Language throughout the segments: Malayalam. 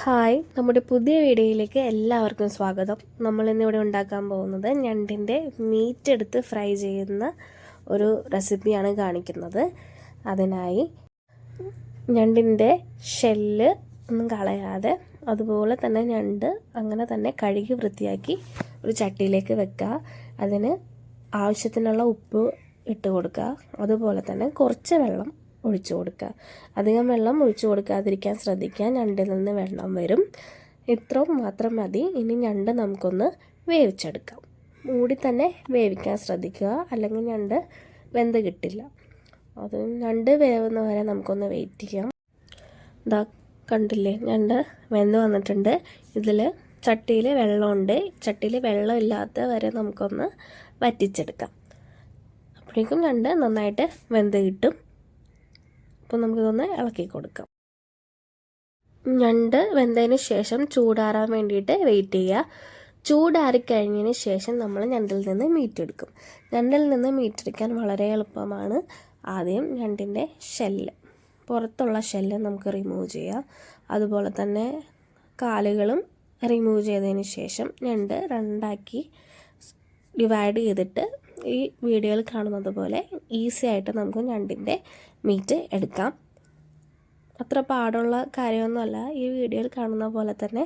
ഹായ് നമ്മുടെ പുതിയ വീഡിയോയിലേക്ക് എല്ലാവർക്കും സ്വാഗതം. നമ്മൾ ഇന്നിവിടെ ഉണ്ടാക്കാൻ പോകുന്നത് ഞണ്ടിന്റെ മീറ്റ് എടുത്ത് ഫ്രൈ ചെയ്യുന്ന ഒരു റെസിപ്പിയാണ് കാണിക്കുന്നത്. അതിനായി ഞണ്ടിന്റെ ഷെല്ല് ഒന്നും കളയാതെ അതുപോലെ തന്നെ ഞണ്ട് അങ്ങനെ തന്നെ കഴുകി വൃത്തിയാക്കി ഒരു ചട്ടിയിലേക്ക് വെക്കുക. അതിന് ആവശ്യത്തിനുള്ള ഉപ്പ് ഇട്ട് കൊടുക്കുക. അതുപോലെ തന്നെ കുറച്ച് വെള്ളം ഒഴിച്ചു കൊടുക്കുക. അധികം വെള്ളം ഒഴിച്ചു കൊടുക്കാതിരിക്കാൻ ശ്രദ്ധിക്കുക. ഞണ്ടിൽ നിന്ന് വെള്ളം വരും. ഇത്രയും മാത്രം മതി. ഇനി ഞണ്ട് നമുക്കൊന്ന് വേവിച്ചെടുക്കാം. മൂടി തന്നെ വേവിക്കാൻ ശ്രദ്ധിക്കുക. അല്ലെങ്കിൽ ഞണ്ട് വെന്ത് കിട്ടില്ല. അത് ഞണ്ട് വേവുന്ന വരെ നമുക്കൊന്ന് വെയിറ്റ് ചെയ്യാം. ഇതാ കണ്ടില്ലേ ഞണ്ട് വെന്ത് വന്നിട്ടുണ്ട്. ഇതിൽ ചട്ടിയിൽ വെള്ളമുണ്ട്. ചട്ടിയിൽ വെള്ളം ഇല്ലാത്ത വരെ നമുക്കൊന്ന് വറ്റിച്ചെടുക്കാം. അപ്പോഴേക്കും ഞണ്ട് നന്നായിട്ട് വെന്ത് കിട്ടും. അപ്പോൾ നമുക്കിതൊന്ന് ഇളക്കി കൊടുക്കാം. ഞണ്ട് വെന്തതിന് ശേഷം ചൂടാറാൻ വേണ്ടിയിട്ട് വെയിറ്റ് ചെയ്യുക. ചൂടാറി കഴിഞ്ഞതിന് ശേഷം നമ്മൾ ഞണ്ടിൽ നിന്ന് മീറ്റ് എടുക്കും. ഞണ്ടിൽ നിന്ന് മീറ്റ് എടുക്കാൻ വളരെ എളുപ്പമാണ്. ആദ്യം ഞണ്ടിന്റെ ഷെല്ല് പുറത്തുള്ള ഷെല്ല് നമുക്ക് റിമൂവ് ചെയ്യാം. അതുപോലെ തന്നെ കാലുകളും റിമൂവ് ചെയ്തതിന് ശേഷം ഞണ്ട് രണ്ടാക്കി ഡിവൈഡ് ചെയ്തിട്ട് ഈ വീഡിയോയിൽ കാണുന്നത് പോലെ ഈസി ആയിട്ട് നമുക്ക് ഞണ്ടിന്റെ മീറ്റ് എടുക്കാം. അത്ര പാടുള്ള കാര്യമൊന്നുമല്ല. ഈ വീഡിയോയിൽ കാണുന്ന പോലെ തന്നെ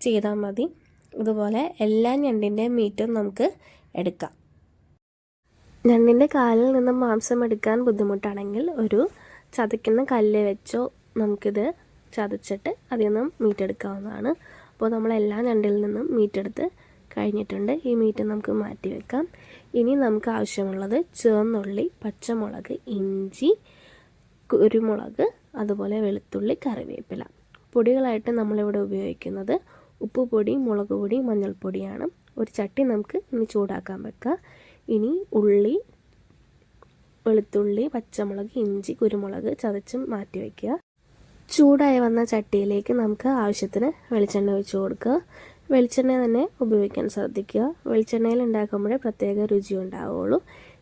ചെയ്താൽ മതി. ഇതുപോലെ എല്ലാ ഞണ്ടിന്റെ മീറ്റും നമുക്ക് എടുക്കാം. ഞണ്ടിന്റെ കാലിൽ നിന്ന് മാംസം എടുക്കാൻ ബുദ്ധിമുട്ടാണെങ്കിൽ ഒരു ചതയ്ക്കുന്ന കല്ല് വെച്ചോ നമുക്കിത് ചതച്ചിട്ട് അതിൽ നിന്നും മീറ്റെടുക്കാവുന്നതാണ് അപ്പോൾ നമ്മൾ എല്ലാ ഞണ്ടിൽ നിന്നും മീറ്റ് എടുത്ത് കഴിഞ്ഞിട്ടുണ്ട്. ഈ മീറ്റ് നമുക്ക് മാറ്റി വെക്കാം. ഇനി നമുക്ക് ആവശ്യമുള്ളത് ചുവന്നുള്ളി പച്ചമുളക് ഇഞ്ചി കുരുമുളക് അതുപോലെ വെളുത്തുള്ളി കറിവേപ്പില. പൊടികളായിട്ട് നമ്മളിവിടെ ഉപയോഗിക്കുന്നത് ഉപ്പ് പൊടി മുളക് പൊടി മഞ്ഞൾപ്പൊടിയാണ്. ഒരു ചട്ടി നമുക്ക് ഇനി ചൂടാക്കാൻ വെക്കാം. ഇനി ഉള്ളി വെളുത്തുള്ളി പച്ചമുളക് ഇഞ്ചി കുരുമുളക് ചതച്ചും മാറ്റി വയ്ക്കുക ചൂടായി വന്ന ചട്ടിയിലേക്ക് നമുക്ക് ആവശ്യത്തിന് വെളിച്ചെണ്ണ ഒഴിച്ച് കൊടുക്കുക. വെളിച്ചെണ്ണ തന്നെ ഉപയോഗിക്കാൻ ശ്രദ്ധിക്കുക. വെളിച്ചെണ്ണയിൽ ഉണ്ടാക്കുമ്പോഴേ പ്രത്യേക രുചി ഉണ്ടാവുകയുള്ളൂ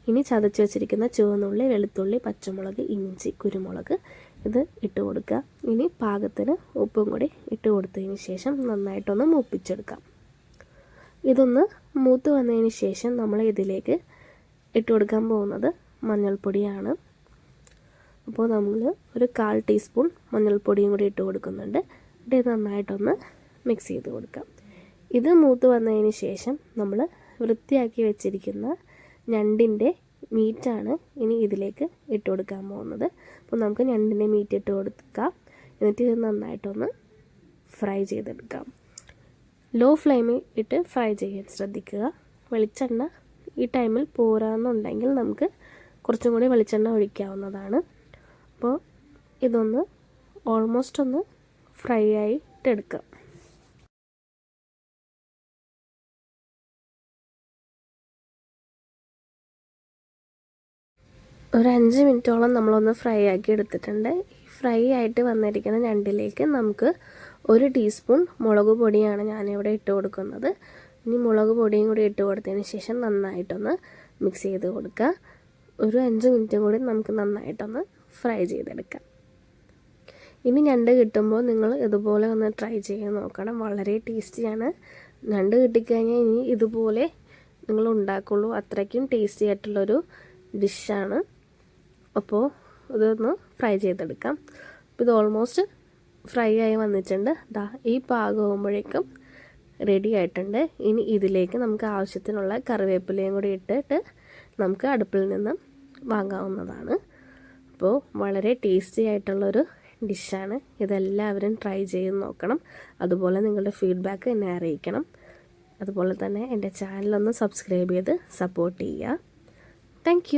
ഇനി ചതച്ച് വെച്ചിരിക്കുന്ന ചുവന്നുള്ളി വെളുത്തുള്ളി പച്ചമുളക് ഇഞ്ചി കുരുമുളക് ഇത് ഇട്ട് കൊടുക്കുക. ഇനി പാകത്തിന് ഉപ്പും കൂടി ഇട്ട് കൊടുത്തതിന് ശേഷം നന്നായിട്ടൊന്ന് മൂപ്പിച്ചെടുക്കാം. ഇതൊന്ന് മൂത്ത് വന്നതിന് ശേഷം നമ്മൾ ഇതിലേക്ക് ഇട്ട് കൊടുക്കാൻ പോകുന്നത് മഞ്ഞൾപ്പൊടിയാണ്. അപ്പോൾ നമ്മൾ ഒരു കാൽ ടീസ്പൂൺ മഞ്ഞൾപ്പൊടിയും കൂടി ഇട്ട് കൊടുക്കുന്നുണ്ട്. ഇത് നന്നായിട്ടൊന്ന് മിക്സ് ചെയ്ത് കൊടുക്കാം. ഇത് മൂത്ത് വന്നതിന് ശേഷം നമ്മൾ വൃത്തിയാക്കി വെച്ചിരിക്കുന്ന ഞണ്ടിന്റെ മീറ്റാണ് ഇനി ഇതിലേക്ക് ഇട്ട് കൊടുക്കാൻ പോകുന്നത്. അപ്പോൾ നമുക്ക് ഞണ്ടിന്റെ മീറ്റ് ഇട്ട് കൊടുക്കാം. എന്നിട്ട് ഇത് നന്നായിട്ടൊന്ന് ഫ്രൈ ചെയ്തെടുക്കാം. ലോ ഫ്ലെയിമിൽ ഇട്ട് ഫ്രൈ ചെയ്യാൻ ശ്രദ്ധിക്കുക. വെളിച്ചെണ്ണ ഈ ടൈമിൽ പോരാന്നുണ്ടെങ്കിൽ നമുക്ക് കുറച്ചും കൂടി വെളിച്ചെണ്ണ ഒഴിക്കാവുന്നതാണ്. അപ്പോൾ ഇതൊന്ന് ഓൾമോസ്റ്റ് ഒന്ന് ഫ്രൈ ആയിട്ട് ഒരു അഞ്ച് മിനിറ്റോളം നമ്മളൊന്ന് ഫ്രൈ ആക്കി എടുത്തിട്ടുണ്ട്. ഫ്രൈ ആയിട്ട് വന്നിരിക്കുന്ന ഞണ്ടിലേക്ക് നമുക്ക് ഒരു ടീസ്പൂൺ മുളക് പൊടിയാണ് ഞാനിവിടെ ഇട്ട് കൊടുക്കുന്നത്. ഇനി മുളക് പൊടിയും കൂടി ഇട്ട് കൊടുത്തതിന് ശേഷം നന്നായിട്ടൊന്ന് മിക്സ് ചെയ്ത് കൊടുക്കുക. ഒരു അഞ്ച് മിനിറ്റും കൂടി നമുക്ക് നന്നായിട്ടൊന്ന് ഫ്രൈ ചെയ്തെടുക്കാം. ഇനി ഞണ്ട് കിട്ടുമ്പോൾ നിങ്ങൾ ഇതുപോലെ ഒന്ന് ട്രൈ ചെയ്ത് നോക്കണം. വളരെ ടേസ്റ്റിയാണ്. ഞണ്ട് കിട്ടിക്കഴിഞ്ഞാൽ ഇനി ഇതുപോലെ നിങ്ങൾ ഉണ്ടാക്കുള്ളൂ. അത്രയ്ക്കും ടേസ്റ്റി ആയിട്ടുള്ളൊരു ഡിഷാണ്. അപ്പോൾ ഇതൊന്ന് ഫ്രൈ ചെയ്തെടുക്കാം. അപ്പോൾ ഇത് ഓൾമോസ്റ്റ് ഫ്രൈ ആയി വന്നിട്ടുണ്ട്. ദാ ഈ പാകമാകുമ്പോഴേക്കും റെഡി ആയിട്ടുണ്ട്. ഇനി ഇതിലേക്ക് നമുക്ക് ആവശ്യത്തിനുള്ള കറിവേപ്പിലയും കൂടി ഇട്ടിട്ട് നമുക്ക് അടുപ്പിൽ നിന്നും വാങ്ങാവുന്നതാണ്. അപ്പോൾ വളരെ ടേസ്റ്റി ആയിട്ടുള്ളൊരു ഡിഷാണ് ഇതെല്ലാവരും ട്രൈ ചെയ്ത് നോക്കണം. അതുപോലെ നിങ്ങളുടെ ഫീഡ്ബാക്ക് എന്നെ അറിയിക്കണം. അതുപോലെ തന്നെ എന്റെ ചാനലൊന്ന് സബ്സ്ക്രൈബ് ചെയ്ത് സപ്പോർട്ട് ചെയ്യുക. താങ്ക്